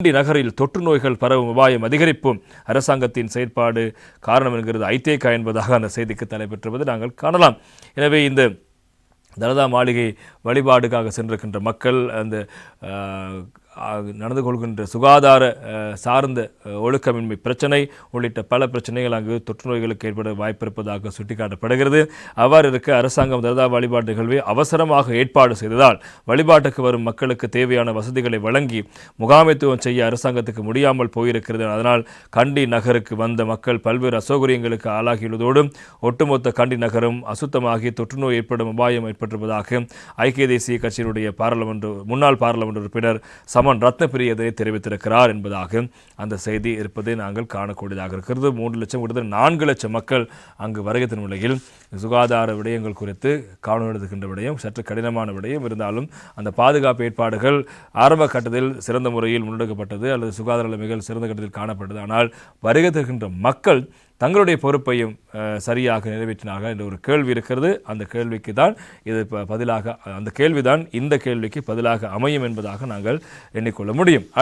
கிண்டி நகரில் தொற்று நோய்கள் பரவும் உபாயம் அதிகரிப்பும் அரசாங்கத்தின் செயற்பாடு காரணம் என்கிறது. ஐதேகா என்பதாக அந்த செய்திக்கு தலைப்பெற்றுவது நாங்கள் காணலாம். எனவே இந்த தலதா மாளிகை வழிபாடுக்காக சென்றிருக்கின்ற மக்கள் அந்த நடந்து கொள்கின்ற சுகாதார சார்ந்த ஒழுக்கமின்மை பிரச்சனை உள்ளிட்ட பல பிரச்சனைகள் அங்கு தொற்று நோய்களுக்கு ஏற்பட வாய்ப்பிருப்பதாக சுட்டிக்காட்டப்படுகிறது. அவ்வாறு இருக்க அரசாங்கம் தர்தா வழிபாட்டு நிகழ்வை அவசரமாக ஏற்பாடு செய்ததால் வழிபாட்டுக்கு வரும் மக்களுக்கு தேவையான வசதிகளை வழங்கி முகாமைத்துவம் செய்ய அரசாங்கத்துக்கு முடியாமல் போயிருக்கிறது. அதனால் கண்டி நகருக்கு வந்த மக்கள் பல்வேறு அசௌகரியங்களுக்கு ஆளாகியுள்ளதோடு ஒட்டுமொத்த கண்டி நகரம் அசுத்தமாகி தொற்றுநோய் ஏற்படும் அபாயம் ஏற்பட்டிருப்பதாக ஐக்கிய தேசிய கட்சியினுடைய பாராளுமன்ற முன்னாள் பாராளுமன்ற உறுப்பினர் சமன் ரத்னபிரியதை தெரிவித்திருக்கிறார் என்பதாக அந்த செய்தி இருப்பதை நாங்கள் காணக்கூடியதாக இருக்கிறது. மூன்று லட்சம் கிட்டத்தட்ட நான்கு லட்சம் மக்கள் அங்கு வருகை தரும் நிலையில் சுகாதார விடயங்கள் குறித்து கவனம் எடுத்துக்கின்ற விடயம் சற்று கடினமான விடயம். இருந்தாலும் அந்த பாதுகாப்பு ஏற்பாடுகள் ஆரம்ப கட்டத்தில் சிறந்த முறையில் முன்னெடுக்கப்பட்டது அல்லது சுகாதார நிலைமைகள் சிறந்த கட்டத்தில் காணப்பட்டது. ஆனால் வருகை தருகின்ற மக்கள் தங்களுடைய பொறுப்பையும் அஹ், சரியாக நிறைவேற்றினார்கள் என்ற ஒரு கேள்வி இருக்கிறது. அந்த கேள்விக்கு தான் இது பதிலாக அந்த கேள்விதான் இந்த கேள்விக்கு பதிலாக அமையும் என்பதாக நாங்கள் எண்ணிக்கொள்ள முடியும்.